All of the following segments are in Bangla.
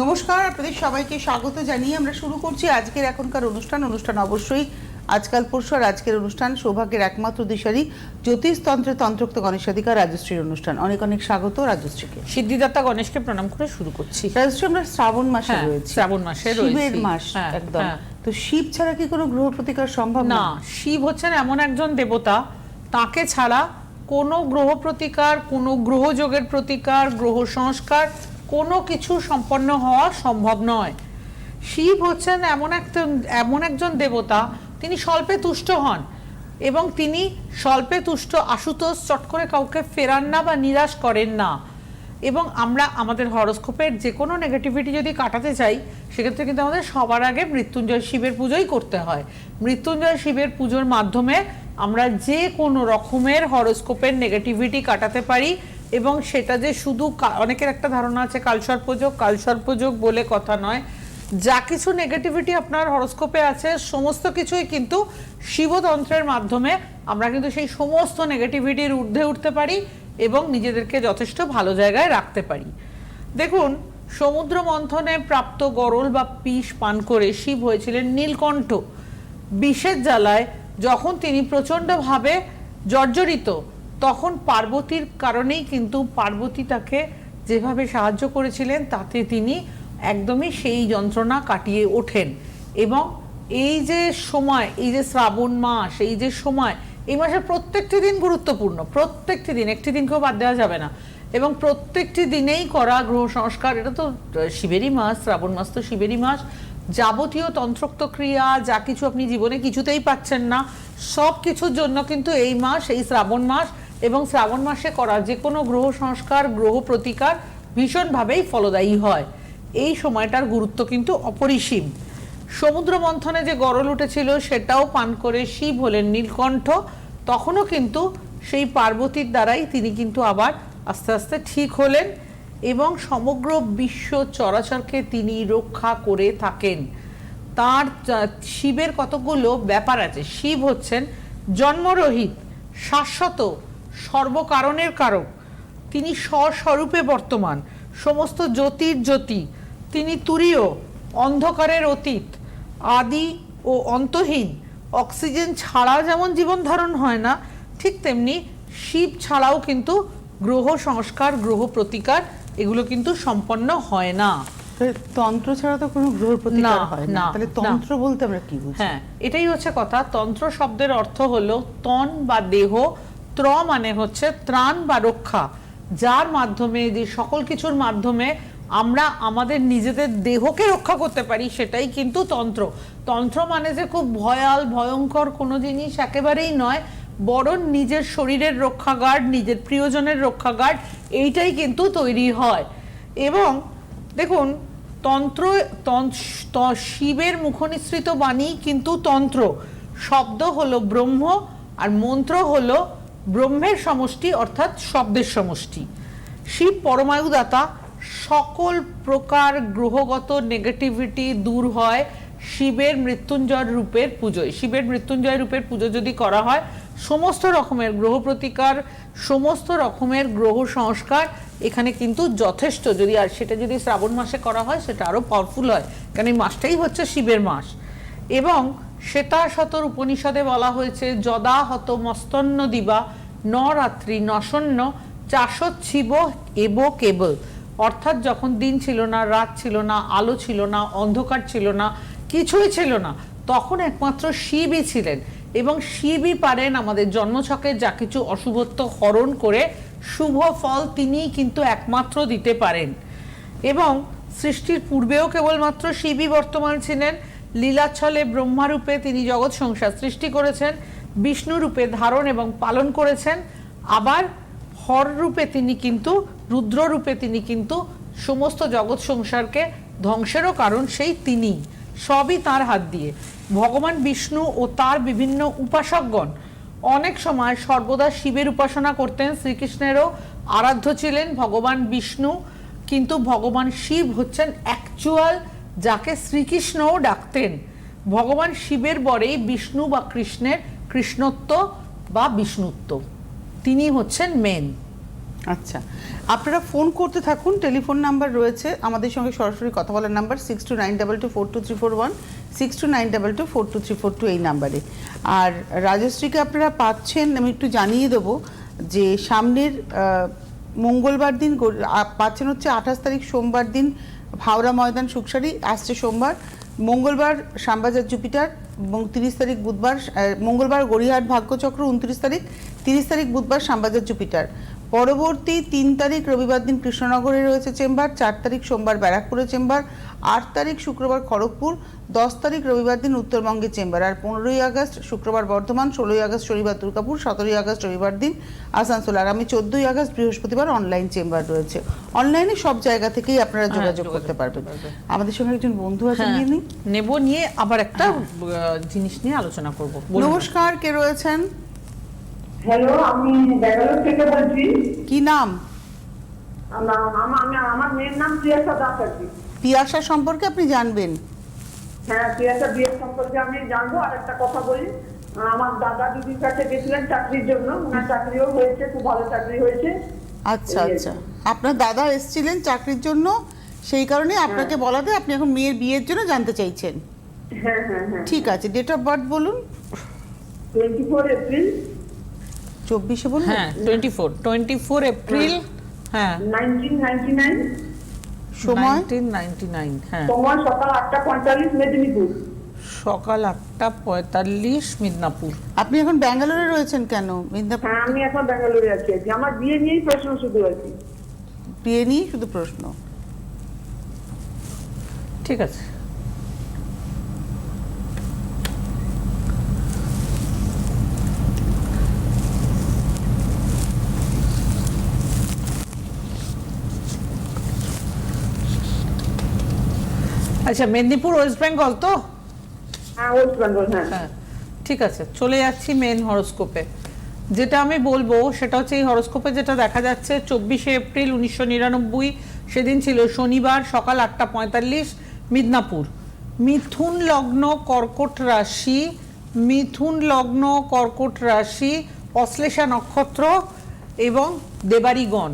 নমস্কার আপনাদের সবাইকে স্বাগত জানিয়ে আমরা শুরু করছি আজকের এখনকার অনুষ্ঠান। অনুষ্ঠান অবশ্যই আজকাল পরশু আর আজকের অনুষ্ঠান সৌভাগ্যের একমাত্র দিশারি জ্যোতিষতন্ত্রে তন্ত্রোক্ত গণেশাধিকার রাজশ্রীর অনুষ্ঠান। অনেক অনেক স্বাগত রাজশ্রীকে। সিদ্ধিদাতা গণেশকে প্রণাম করে শুরু করছি। রাজশ্রী আমরা শ্রাবণ মাসে হ্যাঁ, রয়েছি। শ্রাবণ মাসে শিবের মাস হ্যাঁ, একদম। হ্যাঁ। তো শিব ছাড়া কি কোনো গ্রহ প্রতিকার সম্ভব না শিব হচ্ছেন এমন একজন দেবতা তাকে ছাড়া কোনো গ্রহ প্রতিকার কোনো গ্রহযোগের প্রতিকার গ্রহ সংস্কার কোনো কিছু সম্পন্ন হওয়া সম্ভব নয়। শিব হচ্ছেন এমন একজন এমন একজন দেবতা, তিনি স্বল্পে তুষ্ট হন এবং তিনি স্বল্পে তুষ্ট আশুতোষ চট করে কাউকে ফেরান না বা নিরাশ করেন না। এবং আমরা আমাদের হরস্কোপের যে কোনো নেগেটিভিটি যদি কাটাতে চাই, সেক্ষেত্রে কিন্তু আমাদের সবার আগে মৃত্যুঞ্জয় শিবের পুজোই করতে হয়। মৃত্যুঞ্জয় শিবের পুজোর মাধ্যমে আমরা যে কোনো রকমের হরস্কোপের নেগেটিভিটি কাটাতে পারি। এবং সেটা যে শুধু অনেকের একটা ধারণা আছে কালসর্পযোগ কালসর্পযোগ বলে কথা নয়। যা কিছু নেগেটিভিটি আপনার হরস্কোপে আছে, সমস্ত কিছুই কিন্তু শিবতন্ত্রের মাধ্যমে আমরা কিন্তু সেই সমস্ত নেগেটিভিটির ঊর্ধ্বে উঠতে পারি এবং নিজেদেরকে যথেষ্ট ভালো জায়গায় রাখতে পারি। দেখুন, সমুদ্র মন্থনে প্রাপ্ত গরল বা পিস পান করে শিব হয়েছিলেন নীলকণ্ঠ। বিষের জ্বালায় যখন তিনি প্রচণ্ডভাবে জর্জরিত তখন পার্বতীর কারণেই কিন্তু পার্বতী তাকে যেভাবে সাহায্য করেছিলেন, তাতে তিনি একদমই সেই যন্ত্রণা কাটিয়ে ওঠেন। এবং এই যে সময়, এই যে শ্রাবণ মাস, এই যে সময়, এই মাসের প্রত্যেকটি দিন গুরুত্বপূর্ণ। প্রত্যেকটি দিন, একটি দিনকেও বাদ দেওয়া যাবে না। এবং প্রত্যেকটি দিনেই করা গ্রহ সংস্কার, এটা তো শিবেরই মাস, শ্রাবণ মাস তো শিবেরই মাস, যাবতীয় তন্ত্রোক্ত ক্রিয়া, যা কিছু আপনি জীবনে কিছুতেই পাচ্ছেন না সব কিছুর জন্য কিন্তু এই মাস, এই শ্রাবণ মাস এবং শ্রাবণ মাসে করা যে কোনো গ্রহ সংস্কার, গ্রহ প্রতিকার ভীষণভাবেই ফলদায়ী হয়। এই সময়টার গুরুত্ব কিন্তু অপরিসীম। সমুদ্র মন্থনে যে গরল উঠেছিল, সেটাও পান করে শিব হলেন নীলকণ্ঠ। তখনও কিন্তু সেই পার্বতীর দ্বারাই তিনি কিন্তু আবার আস্তে আস্তে ঠিক হলেন এবং সমগ্র বিশ্ব চরাচরকে তিনি রক্ষা করে থাকেন। তার শিবের কতগুলো ব্যাপার আছে? শিব হচ্ছেন জন্মরহিত, শাশ্বত সর্বকারণের কারক। তিনি স্বস্বরূপে বর্তমান। সমস্ত জ্যোতির জ্যোতি। তিনি তুরীয় অন্ধকারের অতীত। আদি ও অন্তহীন। অক্সিজেন ছাড়া যেমন জীবন ধারণ হয় না ঠিক তেমনি শিব ছাড়াও কিন্তু গ্রহ সংস্কার গ্রহ প্রতিকার এগুলো কিন্তু সম্পন্ন হয় না। তন্ত্র ছাড়া তো কোনো গ্রহ প্রতিকার হয় না। না, তাহলে তন্ত্র বলতে আমরা কি বুঝি? হ্যাঁ এটাই হচ্ছে কথা। তন্ত্র শব্দের অর্থ হলো তন বা দেহ ত্র মানে হচ্ছে ত্রাণ বা রক্ষা, যার মাধ্যমে, যে সকল কিছুর মাধ্যমে আমরা আমাদের নিজেদের দেহকে রক্ষা করতে পারি, সেটাই কিন্তু তন্ত্র। তন্ত্র মানে যে খুব ভয়াল, ভয়ঙ্কর কোনো জিনিস একেবারেই নয়, বরং নিজের শরীরের রক্ষাগার্ড নিজের প্রিয়জনের রক্ষাগার্ড এইটাই কিন্তু তৈরি হয়। এবং দেখুন, তন্ত্র শিবের মুখনিসৃত বাণী কিন্তু তন্ত্র। শব্দ হলো ব্রহ্ম, আর মন্ত্র হলো ব্রহ্মের সমষ্টি অর্থাৎ শব্দের সমষ্টি। শিব পরমায়ুদাতা, সকল প্রকার গ্রহগত নেগেটিভিটি দূর হয় শিবের মৃত্যুঞ্জয় রূপের পুজোয়। শিবের মৃত্যুঞ্জয় রূপের পুজো যদি করা হয়, সমস্ত রকমের গ্রহ প্রতিকার, সমস্ত রকমের গ্রহ সংস্কার এখানে কিন্তু যথেষ্ট। যদি আর সেটা যদি শ্রাবণ মাসে করা হয়, সেটা আরও পাওয়ারফুল হয়, কারণ এই মাসটাই হচ্ছে শিবের মাস। এবং শ্বেতা শতর উপনিষদে বলা হয়েছে যদা হত মস্তন্য দিবা ন নরাত্রি নশন্য চাষচ্ছিব এব কেবল। অর্থাৎ যখন দিন ছিল না, রাত ছিল না, আলো ছিল না, অন্ধকার ছিল না, কিছুই ছিল না, তখন একমাত্র শিবই ছিলেন। এবং শিবই পারেন আমাদের জন্মছকে যা কিছু অশুভত্ব হরণ করে, শুভ ফল তিনিই কিন্তু একমাত্র দিতে পারেন। এবং সৃষ্টির পূর্বেও কেবলমাত্র শিবই বর্তমান ছিলেন লীলাচ্ছলে ব্রহ্মারূপে তিনি জগৎ সংসার সৃষ্টি করেছেন বিষ্ণু রূপে ধারণ এবং পালন করেছেন, আবার হর রূপে তিনি কিন্তু রুদ্র রূপে তিনি কিন্তু সমস্ত জগৎ সংসারকে ধ্বংসেরও কারণ সেই তিনি। সবই তার হাত দিয়ে। ভগবান বিষ্ণু ও তার বিভিন্ন উপাসকগণ অনেক সময় সর্বদা শিবের উপাসনা করতেন, শ্রীকৃষ্ণেরও আরাধ্য ছিলেন ভগবান বিষ্ণু, কিন্তু ভগবান শিব হচ্ছেন অ্যাকচুয়াল যাকে শ্রীকৃষ্ণও ডাকতেন। ভগবান শিবের বরেই বিষ্ণু বা কৃষ্ণের কৃষ্ণত্ব বা বিষ্ণুত্ব। তিনি হচ্ছেন মেন আচ্ছা আপনারা ফোন করতে থাকুন টেলিফোন নাম্বার রয়েছে। আমাদের সঙ্গে সরাসরি কথা বলার number six two nine double two four two three four one six two nine double two four two three four two এই নাম্বারে আর রাজশ্রীকে আপনারা পাচ্ছেন, আমি একটু জানিয়ে দেবো যে সামনের মঙ্গলবার দিন পাচ্ছেন হচ্ছে আঠাশ তারিখ সোমবার দিন হাওড়া ময়দান, সুকসারি, আসছে সোমবার। মঙ্গলবার শ্যামবাজার, জুপিটার, এবং তিরিশ তারিখ বুধবার মঙ্গলবার গড়িহাট ভাগ্যচক্র উনত্রিশ তারিখ, তিরিশ তারিখ বুধবার শ্যামবাজার, জুপিটার। পরবর্তী তিন তারিখ রবিবার দিন কৃষ্ণনগরে রয়েছে চেম্বার, চার তারিখ সোমবার ব্যারাকপুরে চেম্বার আট তারিখ শুক্রবার খড়গপুর দশ তারিখ রবিবার দিন উত্তরবঙ্গে চেম্বার আর পনেরোই আগস্ট শুক্রবার বর্ধমান ষোলোই আগস্ট শনিবার দুর্গাপুর সতেরোই আগস্ট রবিবার দিন আসানসোল আগামী চোদ্দোই আগস্ট বৃহস্পতিবার অনলাইন চেম্বার রয়েছে। অনলাইনে সব জায়গা থেকেই আপনারা যোগাযোগ যোগাযোগ করতে পারবেন। আমাদের সঙ্গে একজন বন্ধু আছেন হ্যাঁ, নিয়ে নেব নিয়ে আবার একটা জিনিস নিয়ে আলোচনা করব। নমস্কার কে রয়েছেন? হ্যালো আমি ব্যাঙ্গালোর থেকে বলছি। কি নাম? আমার আমার- আমি- আমার মেয়ের নাম দাস আর কি পিয়াসা সম্পর্কে আপনি জানবেন? হ্যাঁ প্রিয়াসা বিয়ের সম্পর্কে আমি জানব। আর একটা কথা বলি আমার দাদা দিদির কাছে গেছিলেন চাকরির জন্য। ওনার চাকরিও হয়েছে খুব ভালো চাকরি হয়েছে। আচ্ছা আচ্ছা। আপনার দাদা এসেছিলেন চাকরির জন্য সেই কারণে আপনাকে বলাতে আপনি এখন মেয়ের বিয়ের জন্য জানতে চাইছেন। হ্যাঁ হ্যাঁ হ্যাঁ। ঠিক আছে ডেট অফ বার্থ বলুন। টোয়েন্টি ফোর এপ্রিল চব্বিশে বলুন। হ্যাঁ twenty four twenty four April হ্যাঁ। নাইনটিন নাইনটি নাইন সময়? নাইনটিন নাইনটি নাইন হ্যাঁ। সময় সকাল আটটা পঁয়তাল্লিশ মেদিনীপুর। সকাল মিদনাপুর। আপনি এখন ব্যাঙ্গালোরে রয়েছেন কেন? মিদনাপুর হ্যাঁ আমি এখন ব্যাঙ্গালোরে আছি আমার বিয়ে নিয়েই প্রশ্ন শুধু আছে বিয়ে নিয়েই শুধু প্রশ্ন? ঠিক আছে। আচ্ছা মেদিনীপুর ওয়েস্ট বেঙ্গল তো? হ্যাঁ ওয়েস্ট বেঙ্গল হ্যাঁ। হ্যাঁ ঠিক আছে চলে যাচ্ছি মেন হরোস্কোপে যেটা আমি বলব সেটা হচ্ছে এই হরোস্কোপে যেটা দেখা যাচ্ছে চব্বিশে এপ্রিল উনিশশো নিরানব্বই সেদিন ছিল শনিবার সকাল আটটা পঁয়তাল্লিশ মিদনাপুর। মিথুন লগ্ন কর্কট রাশি মিথুন লগ্ন কর্কট রাশি অশ্লেষা নক্ষত্র এবং দেবারিগণ।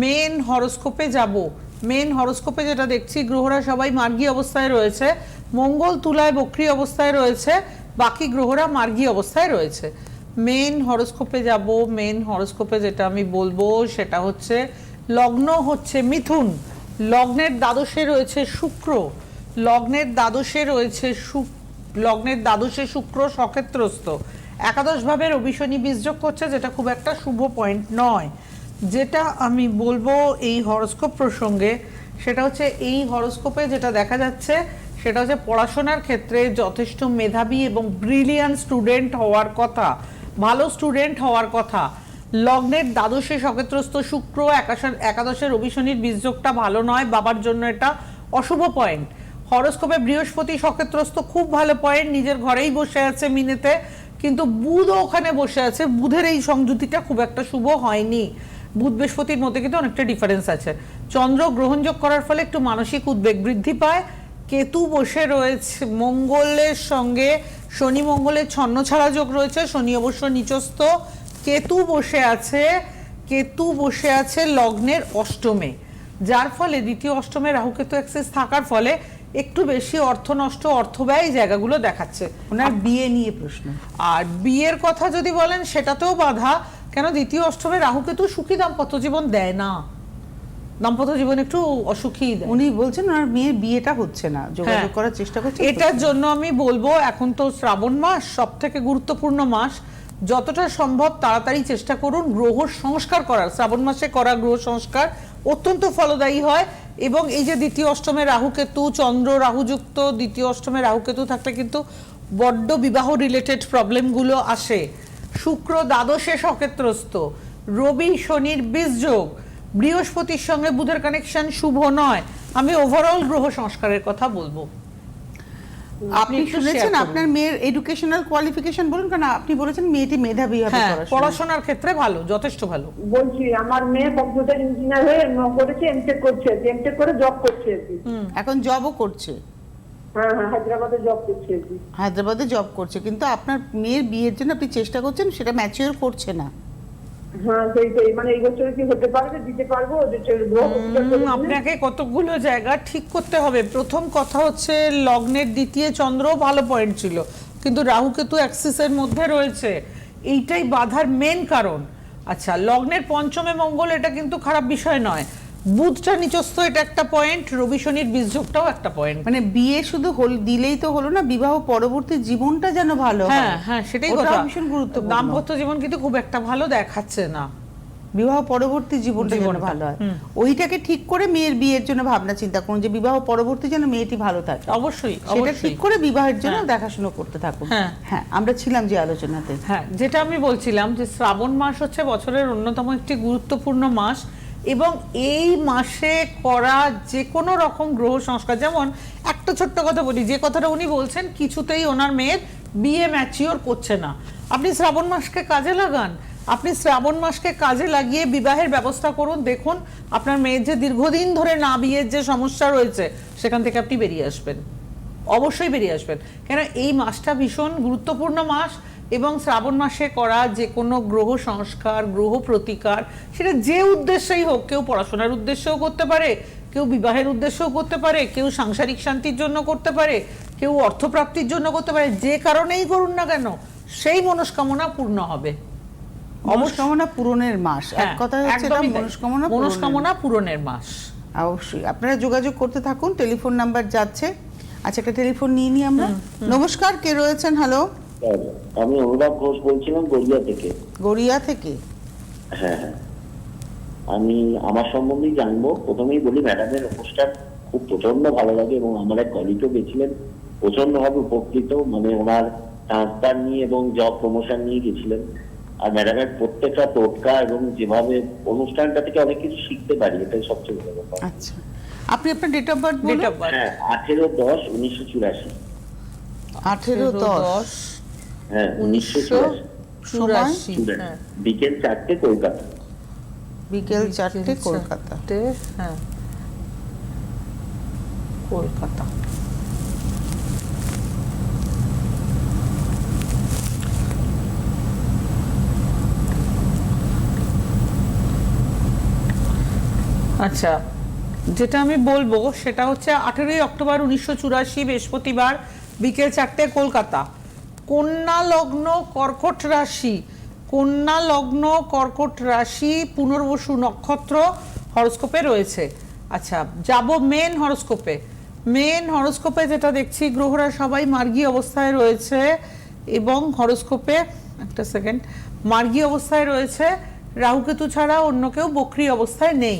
মেন হরোস্কোপে যাব। মেন হরোস্কোপে যেটা দেখছি, গ্রহরা সবাই মার্গী অবস্থায় রয়েছে। মঙ্গল তুলায় বক্রী অবস্থায় রয়েছে, বাকি গ্রহরা মার্গী অবস্থায় রয়েছে। মেন হরোস্কোপে যাব, মেন হরোস্কোপে যেটা আমি বলব সেটা হচ্ছে, লগ্ন হচ্ছে মিথুন। লগ্নের দ্বাদশে রয়েছে শুক্র। লগ্নের দ্বাদশে রয়েছে লগ্নের দ্বাদশে শুক্র সক্ষেত্রস্থ। একাদশভাবে রবি শনি বীজযোগ করছে, যেটা খুব একটা শুভ পয়েন্ট নয়। যেটা আমি বলব এই হরস্কোপ প্রসঙ্গে, সেটা হচ্ছে এই হরস্কোপে যেটা দেখা যাচ্ছে, সেটা হচ্ছে পড়াশোনার ক্ষেত্রে যথেষ্ট মেধাবী এবং ব্রিলিয়ান্ট স্টুডেন্ট হওয়ার কথা, ভালো স্টুডেন্ট হওয়ার কথা। লগ্নের দ্বাদশে সক্ষেত্রস্থ শুক্র, একাশ- একাদশে রবি শনির বীজযোগটা ভালো নয়, বাবার জন্য এটা অশুভ পয়েন্ট হরস্কোপে বৃহস্পতি সক্ষেত্রস্থ খুব ভালো পয়েন্ট নিজের ঘরেই বসে আছে মিনেতে, কিন্তু বুধও ওখানে বসে আছে, বুধের এই সংযুতিটা খুব একটা শুভ হয়নি। বুধ বৃহস্পতির মধ্যে কিন্তু অনেকটা ডিফারেন্স আছে। চন্দ্র গ্রহণযোগ করার ফলে একটু মানসিক উদ্বেগ বৃদ্ধি পায়। কেতু বসে রয়েছে মঙ্গলের সঙ্গে শনি মঙ্গলের ছন্ন ছাড়া যোগ রয়েছে শনি অবশ্য নিচস্থ। কেতু বসে আছে কেতু বসে আছে লগ্নের অষ্টমে। যার ফলে দ্বিতীয় অষ্টমে রাহুকেতু অ্যাক্সেস থাকার ফলে একটু বেশি অর্থ নষ্ট অর্থ ব্যয় জায়গাগুলো দেখাচ্ছে। ওনার বিয়ে নিয়ে প্রশ্ন। আর বিয়ের কথা যদি বলেন সেটাতেও বাধা। কেন দ্বিতীয় অষ্টমে রাহুকেতু সুখী দাম্পত্য জীবন দেয় না? দাম্পত্য জীবন একটু অসুখী উনি বলছেন ওনার মেয়ের বিয়েটা হচ্ছে না যোগাযোগ হ্যাঁ। করার চেষ্টা করছে। এটার জন্য আমি বলব এখন তো শ্রাবণ মাস সব থেকে গুরুত্বপূর্ণ মাস। যতটা সম্ভব তাড়াতাড়ি চেষ্টা করুন গ্রহ সংস্কার করার। শ্রাবণ মাসে করা গ্রহ সংস্কার অত্যন্ত ফলদায়ী হয় এবং এই যে দ্বিতীয় অষ্টমে রাহুকেতু চন্দ্র রাহুযুক্ত দ্বিতীয় অষ্টমে রাহুকেতু থাকলে কিন্তু বড্ড বিবাহ রিলেটেড প্রবলেমগুলো আসে। শুক্র দ্বাদশে সক্ষেত্রস্থ। রবি শনির বীজযোগ। বৃহস্পতির সঙ্গে বুধের কানেকশন শুভ নয়। আমি ওভারঅল গ্রহ সংস্কারের কথা বলব। আপনি শুনেছেন আপনার মেয়ের এডুকেশনাল কোয়ালিফিকেশন বলুন কারণ আপনি বলেছেন মেয়েটি মেধাবী হবে হ্যাঁ পড়াশোনার ক্ষেত্রে ভালো যথেষ্ট ভালো। বলছি আমার মেয়ে কম্পিউটার ইঞ্জিনিয়ার হয়ে করেছে এমটেক করছে এমটেক করে জব করছে এখন জবও করছে। হ্যাঁ হ্যাঁ হায়দ্রাবাদে জব করছে হায়দ্রাবাদে জব করছে কিন্তু আপনার মেয়ের বিয়ের জন্য আপনি চেষ্টা করছেন সেটা ম্যাচিওর করছে না। হ্যাঁ সেইটাই মানে এই বছরে কি হতে পারবে দিতে পারব? যে গ্রহ প্রতিকার করে উম, দিলে? আপনাকে কতগুলো জায়গা ঠিক করতে হবে? প্রথম কথা হচ্ছে লগ্নের দ্বিতীয় চন্দ্র ভালো পয়েন্ট ছিল কিন্তু রাহু কেতু অ্যাক্সিসের মধ্যে রয়েছে। এইটাই বাধার মেন কারণ। আচ্ছা লগ্নের পঞ্চমে মঙ্গল এটা কিন্তু খারাপ বিষয় নয়। বুধটা নিচস্থ এটা একটা পয়েন্ট রবি শনির বীজযোগটাও একটা পয়েন্ট মানে বিয়ে শুধু হল দিলেই তো হলো না বিবাহ পরবর্তী জীবনটা যেন ভালো হ্যাঁ হ্যাঁ। সেটাই কথা। ভীষণ গুরুত্বপূর্ণ। দাম্পত্য জীবন কিন্তু খুব একটা ভালো দেখাচ্ছে না। বিবাহ পরবর্তী জীবনটা যেন ভালো হয়। ওইটাকে ঠিক করে মেয়ের বিয়ের জন্য ভাবনা চিন্তা করুন যে বিবাহ পরবর্তী যেন মেয়েটি ভালো থাকে। অবশ্যই সেটা ঠিক করে বিবাহের জন্য হ্যাঁ। দেখাশোনা করতে থাকুন। হ্যাঁ। হ্যাঁ আমরা ছিলাম যে আলোচনাতে। হ্যাঁ যেটা আমি বলছিলাম যে শ্রাবণ মাস হচ্ছে বছরের অন্যতম একটি গুরুত্বপূর্ণ মাস। এবং এই মাসে করা যে কোনো রকম গ্রহ সংস্কার, যেমন একটা ছোট্ট কথা বলি, যে কথাটা উনি বলছেন, কিছুতেই ওনার মেয়ের বিয়ে ম্যাচিওর করছে না। আপনি শ্রাবণ মাসকে কাজে লাগান, আপনি শ্রাবণ মাসকে কাজে লাগিয়ে বিবাহের ব্যবস্থা করুন, দেখুন আপনার মেয়ের যে দীর্ঘদিন ধরে না বিয়ের যে সমস্যা রয়েছে, সেখান থেকে আপনি বেরিয়ে আসবেন। অবশ্যই বেরিয়ে আসবেন। কেন, এই মাসটা ভীষণ গুরুত্বপূর্ণ মাস এবং শ্রাবণ মাসে করা যে কোনো গ্রহ সংস্কার গ্রহ প্রতিকার সেটা যে উদ্দেশ্যেই হোক কেউ পড়াশোনার উদ্দেশ্যেও করতে পারে কেউ বিবাহের উদ্দেশ্যেও করতে পারে কেউ সাংসারিক শান্তির জন্য করতে পারে কেউ অর্থপ্রাপ্তির জন্য করতে পারে যে কারণেই করুন না কেন সেই মনস্কামনা পূর্ণ হবে। মনস্কামনা পূরণের মাস এক হ্যাঁ, কথা হচ্ছে এটা মনস্কামনা মনস্কামনা পূরণের মাস। অবশ্যই। আপনারা যোগাযোগ করতে থাকুন টেলিফোন নাম্বার যাচ্ছে। আচ্ছা একটা টেলিফোন নিয়ে নিই আমরা। নমস্কার কে রয়েছেন? হ্যালো আমি অনুরাগ ঘোষ বলছিলাম গড়িয়া থেকে। গড়িয়া থেকে? হ্যাঁ হ্যাঁ। আমি আমার সম্বন্ধেই জানব। প্রথমেই বলি ম্যাডামের অনুষ্ঠান খুব প্রচণ্ড ভালো লাগে এবং আমার এক কলিগও গেছিলেন। প্রচণ্ড ভাবে উপকৃত মানে ওনার ট্রান্সফার নিয়ে এবং জব প্রমোশন নিয়ে গেছিলেন। আর ম্যাডামের প্রত্যেকটা টোটকা এবং যেভাবে অনুষ্ঠানটা থেকে অনেক কিছু শিখতে পারি এটাই সবচেয়ে বড় ব্যাপার। আচ্ছা। আপনি আপনার ডেট অফ বার্থ ডেট বলুন অফ বার্থ হ্যাঁ আঠেরো দশ উনিশশো চুরাশি। আঠেরো দশ। হ্যাঁ উনিশশো চুরাশি। চুরাশি বিকেল চারটে কলকাতা। বিকেল চারটে কলকাতা। হ্যাঁ। কলকাতা। আচ্ছা যেটা আমি বলব সেটা হচ্ছে আঠেরোই অক্টোবর উনিশশো চুরাশি বৃহস্পতিবার বিকেল চারটে কলকাতা। কন্যা লগ্ন কর্কট রাশি কন্যা লগ্ন কর্কট রাশি পুনর্বসু নক্ষত্র হরস্কোপে রয়েছে। আচ্ছা যাব মেন হরস্কোপে। মেন হরস্কোপে যেটা দেখছি, গ্রহরা সবাই মার্গী অবস্থায় রয়েছে এবং হরস্কোপে, একটা সেকেন্ড, মার্গী অবস্থায় রয়েছে। রাহুকেতু ছাড়া অন্য কেউ বক্রি অবস্থায় নেই।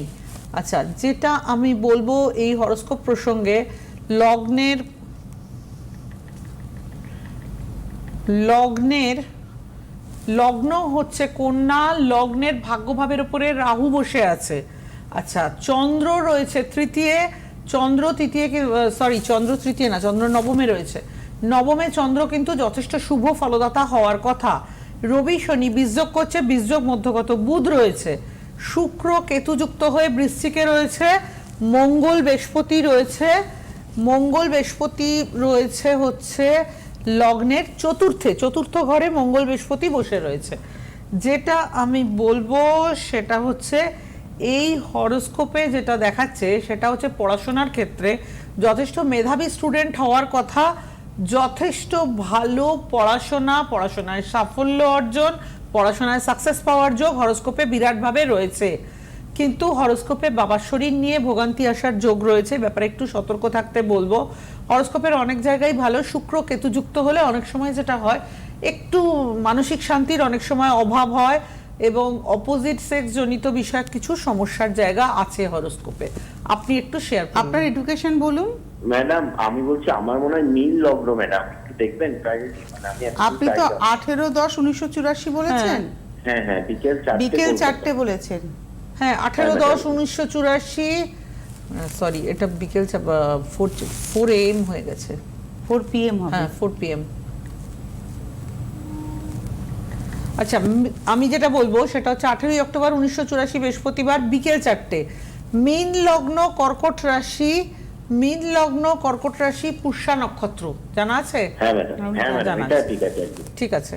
আচ্ছা যেটা আমি বলব এই হরস্কোপ প্রসঙ্গে, লগ্নের লগ্নের, লগ্ন হচ্ছে কন্যা, লগ্নের ভাগ্যভাবের উপরে রাহু বসে আছে। আচ্ছা চন্দ্র রয়েছে তৃতীয়, চন্দ্র তৃতীয় সরি চন্দ্র তৃতীয় না, চন্দ্র নবমে রয়েছে। নবমে চন্দ্র কিন্তু যথেষ্ট শুভ ফলদাতা হওয়ার কথা। রবি, শনি, বীজযোগ করছে, বীজযোগ মধ্যগত বুধ রয়েছে। শুক্র কেতুযুক্ত হয়ে বৃশ্চিকে রয়েছে, মঙ্গল বৃহস্পতি রয়েছে, মঙ্গল বৃহস্পতি রয়েছে হচ্ছে লগ্নের চতুর্থে, চতুর্থ ঘরে মঙ্গল বৃহস্পতি বসে রয়েছে। যেটা আমি বলব, সেটা হচ্ছে এই হরোস্কোপে যেটা দেখাচ্ছে, সেটা হচ্ছে পড়াশোনার ক্ষেত্রে যথেষ্ট মেধাবী স্টুডেন্ট হওয়ার কথা, যথেষ্ট ভালো পড়াশোনা, পড়াশোনায় সাফল্য অর্জন, পড়াশোনায় সাকসেস পাওয়ার যোগ হরোস্কোপে বিরাটভাবে রয়েছে। কিন্তু হরোস্কোপে বাবার শরীর নিয়ে ভোগান্তি আসার যোগ রয়েছে ব্যাপারে একটু সতর্ক থাকতে বলব। হরোস্কোপের অনেক জায়গায় ভালো শুক্র কেতুযুক্ত হলে অনেক সময় যেটা হয় একটু মানসিক শান্তির অনেক সময় অভাব হয় এবং অপোজিট সেক্স জনিত বিষয়ে কিছু সমস্যার জায়গা আছে হরোস্কোপে। আপনি একটু শেয়ার করুন। আপনার এডুকেশন বলুন। ম্যাডাম আমি বলছি আমার মনে হয় নীল লগ্ন ম্যাডাম। দেখবেন মানে আপনি তো আঠেরো দশ উনিশশো চুরাশি বলেছেন? হ্যাঁ। হ্যাঁ বিকেল চারটে বিকেল চারটে বলেছেন। হ্যাঁ আঠেরো হ্যাঁ, দশ উনিশশো চুরাশি সরি এটা বিকেল ফোর ফোর এম হয়ে গেছে। ফোর পিএম হবে। হ্যাঁ ফোর পিএম আচ্ছা আমি যেটা বলব সেটা হচ্ছে আঠেরোই অক্টোবর উনিশশো চুরাশি বৃহস্পতিবার বিকেল চারটে। মীন লগ্ন কর্কট রাশি মীন লগ্ন কর্কট রাশি পুষ্যা নক্ষত্র। জানা আছে? হ্যাঁ হ্যাঁ আছে। ঠিক আছে।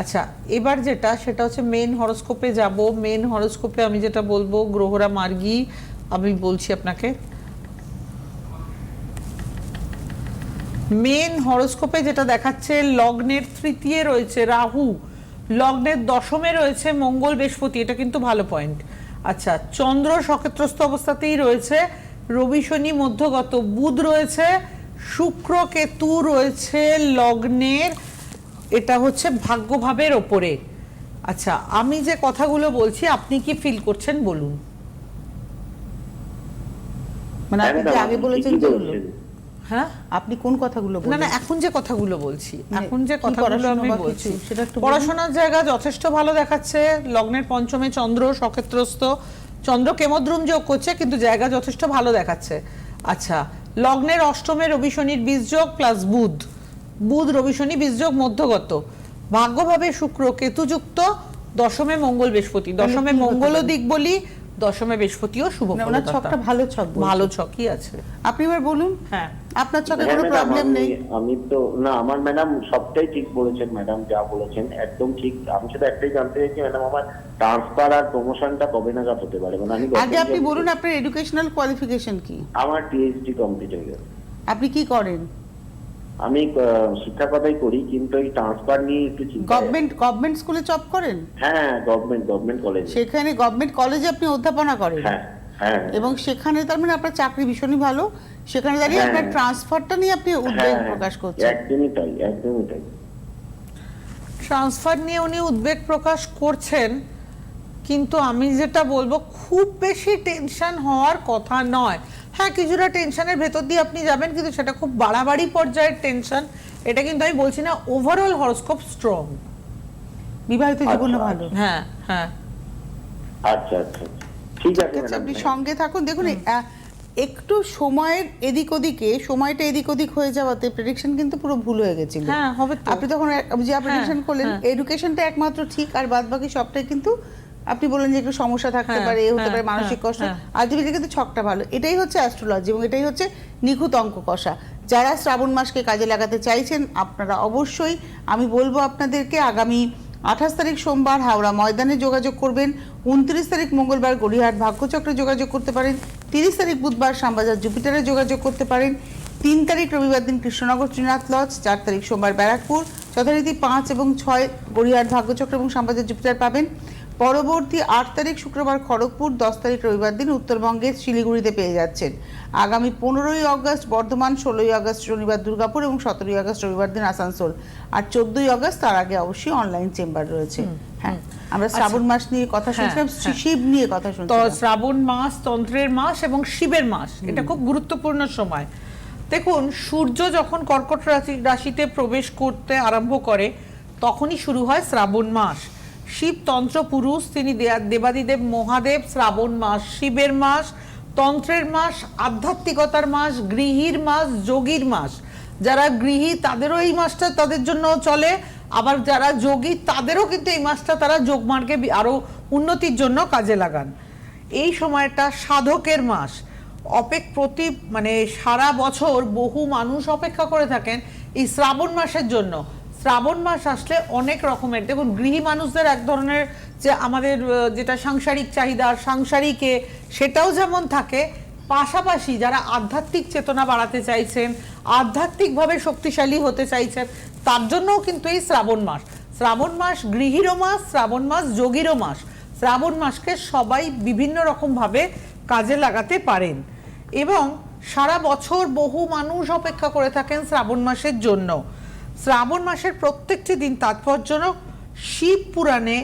আচ্ছা এবার যেটা সেটা হচ্ছে মেন হরোস্কোপে যাব। মেন হরোস্কোপে আমি যেটা বলব গ্রহরা মার্গী আমি বলছি আপনাকে। মেন হরোস্কোপে যেটা দেখাচ্ছে, লগ্নের তৃতীয় রয়েছে রাহু। লগ্নের দশমে রয়েছে মঙ্গল বৃহস্পতি, এটা কিন্তু ভালো পয়েন্ট আচ্ছা চন্দ্র সক্ষেত্রস্থ অবস্থাতেই রয়েছে, রবি শনি মধ্যগত বুধ রয়েছে, শুক্র কেতু রয়েছে লগ্নের, এটা হচ্ছে ভাগ্যভাবের ওপরে। আচ্ছা আমি যে কথাগুলো বলছি, আপনি কি ফিল করছেন বলুন। মানে হ্যাঁ, আপনি যে আগে বলেছেন যেগুলো। হ্যাঁ? আপনি কোন কথাগুলো না না এখন যে কথাগুলো বলছি মানে এখন যে কথাগুলো আমি বলছি সেটা একটু পড়াশোনার জায়গা যথেষ্ট ভালো দেখাচ্ছে লগ্নের পঞ্চমে চন্দ্র সক্ষেত্রস্থ। চন্দ্র কেমদ্রুম যোগ করছে কিন্তু জায়গা যথেষ্ট ভালো দেখাচ্ছে। আচ্ছা লগ্নের অষ্টমে রবি শনির বীজযোগ প্লাস বুধ। বুধ রবি শনি বীজযোগ মধ্যগত। ভাগ্যভাবে শুক্র কেতুযুক্ত দশমে মঙ্গল বৃহস্পতি। দশমে বলুন? দিক বলি দশমে বৃহস্পতিও শুভ না, ওনার ছকটা ভালো ছক ভালো ছকই আছে। আপনি এবার বলুন হ্যাঁ। আপনার ছকে হ্যাঁ, কোনো প্রবলেম নেই? আমি তো না আমার ম্যাডাম সবটাই ঠিক বলেছেন ম্যাডাম যা বলেছেন একদম ঠিক। আমি শুধু একটাই জানতে চাইছি ম্যাডাম আমার ট্রান্সফার আর প্রমোশনটা কবে নাগাদ হতে পারে? মানে আমি আগে আপনি বলুন আপনার এডুকেশনাল কোয়ালিফিকেশন কি? আমার পিএইচডি কমপ্লিট হয়ে গেছে। আপনি কি করেন? আমি শিক্ষকতাই করি কিন্তু এই ট্রান্সফার নিয়ে একটু চিন্তা গভর্নমেন্ট গভর্নমেন্ট স্কুলে জব করেন? হ্যাঁ গভর্নমেন্ট গভর্নমেন্ট কলেজ সেখানে গভর্নমেন্ট কলেজে আপনি অধ্যাপনা করেন? হ্যাঁ হ্যাঁ। এবং সেখানে তার মানে আপনার চাকরি ভীষণই ভালো সেখানে দাঁড়িয়ে হ্যাঁ। আপনার ট্রান্সফারটা নিয়ে আপনি উদ্বেগ হ্যাঁ, প্রকাশ করছেন। একদমই তাই একদমই তাই। ট্রান্সফার নিয়ে উনি উদ্বেগ প্রকাশ করছেন কিন্তু আমি যেটা বলব খুব বেশি টেনশন হওয়ার কথা নয়। হ্যাঁ কিছুটা টেনশনের ভেতর দিয়ে আপনি যাবেন কিন্তু সেটা খুব বাড়াবাড়ি পর্যায়ের টেনশন এটা কিন্তু আমি বলছি না ওভারঅল হরস্কোপ স্ট্রং বিবাহিত জীবনে আচ্ছা, ভালো। হ্যাঁ হ্যাঁ। আচ্ছা আচ্ছা। ঠিক আছে আপনি সঙ্গে থাকুন। দেখুন আহ, একটু সময়ের এদিক ওদিকে সময়টা এদিক ওদিক হয়ে যাওয়াতে প্রেডিকশন কিন্তু পুরো ভুল হয়ে গেছিল। হ্যাঁ, হবে আপনি তখন যা প্রেডিকশন করলেন হ্যাঁ। এডুকেশনটা একমাত্র ঠিক আর বাদ বাকি সবটাই কিন্তু আপনি বললেন যে একটু সমস্যা থাকতে হ্যাঁ, পারে এ হতে হ্যাঁ, পারে মানসিক হ্যাঁ, কষ্ট। আলটিমেটলি কিন্তু ছকটা ভালো। এটাই হচ্ছে অ্যাস্ট্রোলজি এবং এটাই হচ্ছে নিখুঁত অঙ্ক কষা যারা শ্রাবণ মাসকে কাজে লাগাতে চাইছেন আপনারা অবশ্যই আমি বলব আপনাদেরকে আগামী আঠাশ তারিখ সোমবার হাওড়া ময়দানে যোগাযোগ করবেন। উনত্রিশ তারিখ মঙ্গলবার গড়িয়াহাট ভাগ্যচক্রে যোগাযোগ করতে পারেন। তিরিশ তারিখ বুধবার শ্যামবাজার জুপিটারে যোগাযোগ করতে পারেন। তিন তারিখ রবিবার দিন কৃষ্ণনগর ত্রিনাথ লজ চার তারিখ সোমবার ব্যারাকপুর। যথারীতি পাঁচ এবং ছয় গড়িয়াহাট ভাগ্যচক্র এবং শ্যামবাজার জুপিটার পাবেন। পরবর্তী আট তারিখ শুক্রবার খড়গপুর দশ তারিখ রবিবার দিন উত্তরবঙ্গের শিলিগুড়িতে পেয়ে যাচ্ছেন। আগামী পনেরোই অগস্ট বর্ধমান ষোলোই আগস্ট শনিবার দুর্গাপুর এবং সতেরোই আগস্ট রবিবার দিন আসানসোল। আর চোদ্দই আগস্ট তার আগে অবশ্যই অনলাইন চেম্বার রয়েছে। হ্যাঁ আমরা শ্রাবণ মাস নিয়ে কথা হ্যাঁ, শুনছিলাম হ্যাঁ। শিব নিয়ে কথা শুনছিলাম। শ্রাবণ মাস তন্ত্রের মাস এবং শিবের মাস এটা খুব গুরুত্বপূর্ণ সময়। দেখুন সূর্য যখন কর্কট রাশি রাশিতে প্রবেশ করতে আরম্ভ করে তখনই শুরু হয় শ্রাবণ মাস। শিব তন্ত্র পুরুষ, তিনি দেবাদিদেব মহাদেব, শ্রাবণ মাস শিবের মাস, তন্ত্রের মাস, আধ্যাত্মিকতার মাস, গৃহীর মাস, যোগীর মাস। যারা গৃহী, তাদেরও এই মাসটা তাদের জন্য চলে। আবার যারা যোগী, তাদেরও কিন্তু এই মাসটা তারা যোগমার্গে আরও উন্নতির জন্য কাজে লাগান। এই সময়টা সাধকের মাস। অপেক প্রতি মানে সারা বছর বহু মানুষ অপেক্ষা করে থাকেন এই শ্রাবণ মাসের জন্য। শ্রাবণ মাস আসলে অনেক রকমের। দেখুন, গৃহী মানুষদের এক ধরনের যে আমাদের যেটা সাংসারিক চাহিদা, সাংসারিকে, সেটাও যেমন থাকে, পাশাপাশি যারা আধ্যাত্মিক চেতনা বাড়াতে চাইছেন, আধ্যাত্মিকভাবে শক্তিশালী হতে চাইছেন, তার জন্যও কিন্তু এই শ্রাবণ মাস। শ্রাবণ মাস গৃহীরও মাস, শ্রাবণ মাস যোগীরও মাস। শ্রাবণ মাসকে সবাই বিভিন্ন রকমভাবে কাজে লাগাতে পারেন। এবং সারা বছর বহু মানুষ অপেক্ষা করে থাকেন শ্রাবণ মাসের জন্য। শ্রাবণ মাসের প্রত্যেকটি দিন তাৎপর্যজনক। শিব পুরাণে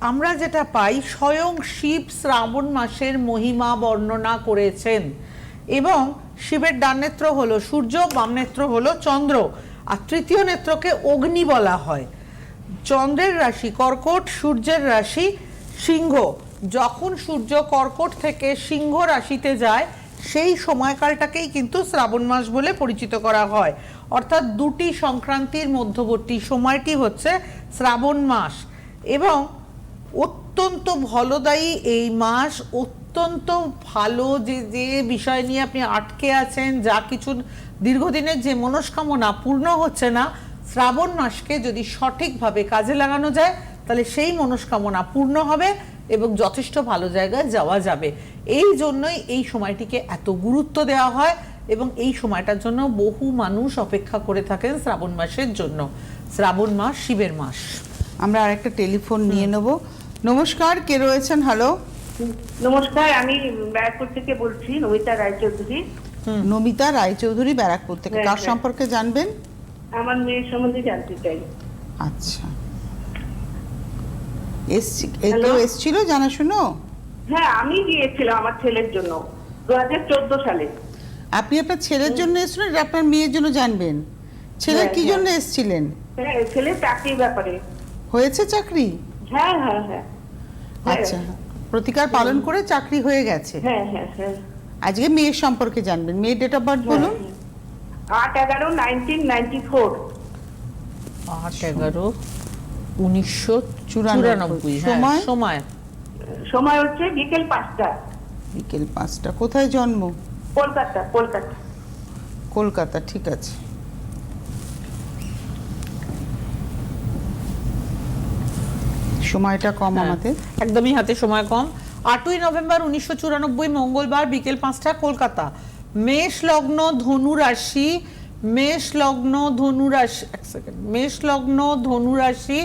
আমরা যেটা পাই, স্বয়ং শিব শ্রাবণ মাসের মহিমা বর্ণনা করেছেন। এবং শিবের ডান নেত্র হলো সূর্য, বাম নেত্র হলো চন্দ্র, আর তৃতীয় নেত্রকে অগ্নি বলা হয়। চন্দ্রের রাশি কর্কট, সূর্যের রাশি সিংহ। যখন সূর্য কর্কট থেকে সিংহ রাশিতে যায় সেই সময়কালটাকেই কিন্তু শ্রাবণ মাস বলে পরিচিত করা হয়। অর্থাৎ দুটি সংক্রান্তির মধ্যবর্তী সময়টি হচ্ছে শ্রাবণ মাস এবং অত্যন্ত ফলদায়ী এই মাস, অত্যন্ত ভালো যে যে বিষয় নিয়ে আপনি আটকে আছেন, যা কিছু দীর্ঘদিনের যে মনস্কামনা পূর্ণ হচ্ছে না, শ্রাবণ মাসকে যদি সঠিকভাবে কাজে লাগানো যায়, তাহলে সেই মনস্কামনা পূর্ণ হবে। এবং যথেষ্ট ভালো জায়গায় যাওয়া যাবে। এই জন্যই এই সময়টিকে এত গুরুত্ব দেওয়া হয় এবং এই সময়টার জন্য বহু মানুষ অপেক্ষা করে থাকেন শ্রাবণ মাসের জন্য। শ্রাবণ মাস শিবের মাস। আমরা আরেকটা টেলিফোন নিয়ে নেব। নমস্কার কে রয়েছেন? হ্যালো। নমস্কার আমি ব্যারাকপুর থেকে বলছি নমিতা রায়চৌধুরী। নমিতা রায়চৌধুরী ব্যারাকপুর থেকে। হ্যাঁ, কার হ্যাঁ। সম্পর্কে জানবেন? আমার মেয়ের সম্বন্ধে জানতে চাই। আচ্ছা। এসছি কেউ এসছিল জানাশুনো? হ্যাঁ আমি গিয়েছিলাম আমার ছেলের জন্য দু হাজার চোদ্দ সালে। আপনি আপনার ছেলের জন্য এসেছিলেন আপনার মেয়ের জন্য জানবেন? ছেলের হ্যাঁ, কি হ্যাঁ। জন্য এসেছিলেন? হ্যাঁ ছেলে চাকরির ব্যাপারে। হয়েছে চাকরি? হ্যাঁ হ্যাঁ হ্যাঁ। হ্যাঁ। আচ্ছা প্রতিকার পালন করে চাকরি হয়ে গেছে। হ্যাঁ হ্যাঁ হ্যাঁ। আজকে মেয়ের সম্পর্কে জানবেন। মেয়ের ডেট অফ বার্থ বলুন। আট এগারো নাইনটিন নাইনটি ফোর আট এগারো। উনিশশো চুরানব্বই। হ্যাঁ, সময়? সময়। সময় হচ্ছে বিকেল পাঁচটা। বিকেল পাঁচটা। কোথায় জন্ম? কলকাতা কলকাতা। কলকাতা ঠিক আছে। সময়টা কম হ্যাঁ, আমাদের। একদমই হাতে সময় কম। আটই নভেম্বর উনিশশো চুরানব্বই মঙ্গলবার বিকেল পাঁচটা কলকাতা। মেষ লগ্ন ধনু রাশি মেষ লগ্ন ধনু রাশি এক সেকেন্ড মেষ লগ্ন ধনু রাশি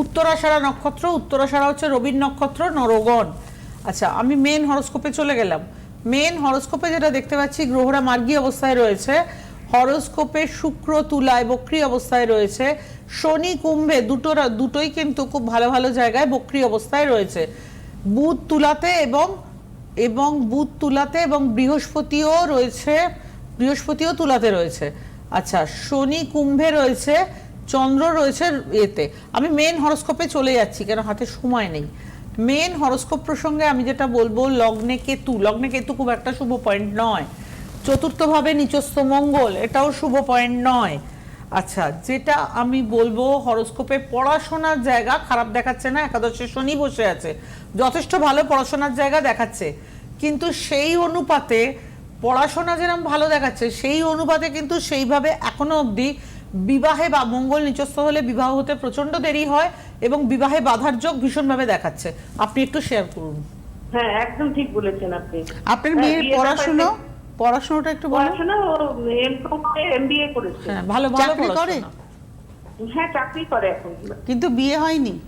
উত্তরাষাঢ়া নক্ষত্র উত্তরাষাঢ়া হচ্ছে রবির নক্ষত্র, নরগণ। আচ্ছা আমি মেন হরস্কোপে চলে গেলাম। মেন হরস্কোপে যেটা দেখতে পাচ্ছি, গ্রহরা মার্গী অবস্থায় রয়েছে। হরোস্কোপে শুক্র তুলায় বক্রি অবস্থায় রয়েছে। শনি, কুম্ভে দুটো দুটোই কিন্তু খুব ভালো ভালো জায়গায় বক্রি অবস্থায় রয়েছে। বুধ তুলাতে এবং এবং বুধ তুলাতে এবং বৃহস্পতিও রয়েছে, বৃহস্পতিও তুলাতে রয়েছে। আচ্ছা শনি, কুম্ভে রয়েছে চন্দ্র রয়েছে এতে। আমি মেন হরস্কোপে চলে যাচ্ছি, কেন হাতে সময় নেই। মেন হরস্কোপ প্রসঙ্গে আমি যেটা বলব, লগ্নে কেতু। লগ্নে কেতু খুব একটা শুভ পয়েন্ট নয়। চতুর্থভাবে নিচস্থ মঙ্গল, এটাও শুভ পয়েন্ট নয়। আচ্ছা যেটা আমি বলব হরস্কোপে পড়াশোনার জায়গা খারাপ দেখাচ্ছে না, একাদশে শনি বসে আছে। যথেষ্ট ভালো পড়াশোনার জায়গা দেখাচ্ছে। কিন্তু সেই অনুপাতে পড়াশোনা যেরকম ভালো দেখাচ্ছে, সেই অনুপাতে কিন্তু সেইভাবে এখনও অবধি বিবাহে বা মঙ্গল নিচস্থ হলে বিবাহ হতে প্রচণ্ড দেরি হয় এবং বিবাহে বাধার যোগ ভীষণভাবে দেখাচ্ছে। আপনি একটু শেয়ার করুন। হ্যাঁ একদম ঠিক বলেছেন আপনি। আপনার হ্যাঁ, মেয়ের পড়াশুনো? পড়াশোনাটা একটু বলুন। পড়াশোনা ও M Com M B A করেছে। হ্যাঁ ভালো ভালো চাকরি করে? হ্যাঁ চাকরি করে এখন। কিন্তু বিয়ে হয়নি?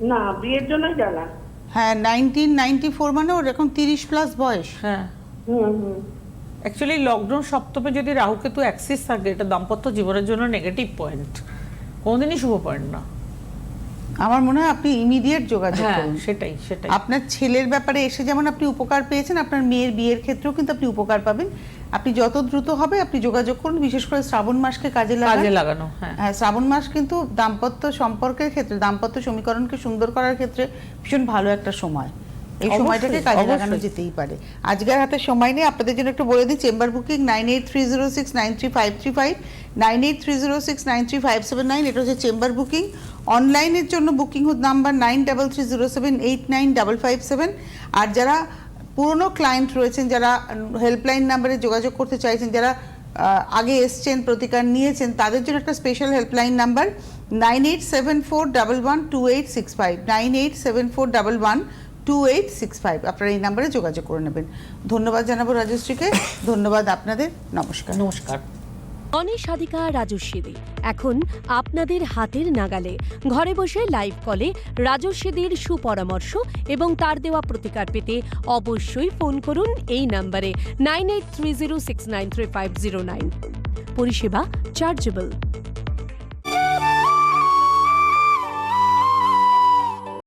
না বিয়ের জন্যই হ্যাঁ নাইনটিন নাইনটি ফোর মানে ওর এখন তিরিশ প্লাস বয়স। হ্যাঁ। হুম হুম। অ্যাকচুয়ালি লকডাউন সপ্তমে যদি রাহু কেতু অ্যাক্সিস থাকে এটা দাম্পত্য জীবনের জন্য নেগেটিভ পয়েন্ট কোনোদিনই শুভ পয়েন্ট না। আমার মনে হয় আপনি ইমিডিয়েট যোগাযোগ হ্যাঁ করুন। সেটাই সেটাই। আপনার ছেলের ব্যাপারে এসে যেমন আপনি উপকার পেয়েছেন আপনার মেয়ের বিয়ের ক্ষেত্রেও কিন্তু আপনি উপকার পাবেন। আপনি যত দ্রুত হবে আপনি যোগাযোগ করুন বিশেষ করে শ্রাবণ মাসকে কাজে কাজে লাগানো হ্যাঁ। হ্যাঁ শ্রাবণ মাস কিন্তু দাম্পত্য সম্পর্কের ক্ষেত্রে দাম্পত্য সমীকরণকে সুন্দর করার ক্ষেত্রে ভীষণ ভালো একটা সময়। এই সময়টাকে কাজে লাগানো যেতেই পারে। আজকের হাতে সময় নেই আপনাদের জন্য একটু বলে দিই chamber booking nine eight three zero six nine three five three five nine eight three zero six nine three five seven nine এটা হচ্ছে চেম্বার বুকিং অনলাইনের জন্য booking number nine double three zero seven eight nine double five seven আর যারা পুরনো ক্লায়েন্ট রয়েছেন যারা হেল্পলাইন নাম্বারে যোগাযোগ করতে চাইছেন যারা আগে এসছেন প্রতিকার নিয়েছেন তাদের জন্য একটা special helpline number nine eight seven four double one two eight six five nine eight seven four double one two eight six five আপনারা এই নাম্বারে যোগাযোগ করে নেবেন। ধন্যবাদ জানাব রাজশ্রীকে। ধন্যবাদ আপনাদের। নমস্কার। নমস্কার। গণেশ সাধিকা রাজস্বী দে এখন আপনাদের হাতের নাগালে ঘরে বসে লাইভ কলে রাজস্বীদের সুপরামর্শ এবং তার দেওয়া প্রতিকার পেতে অবশ্যই ফোন করুন এই নাম্বারে nine eight three zero six nine three five zero nine পরিষেবা চার্জেবল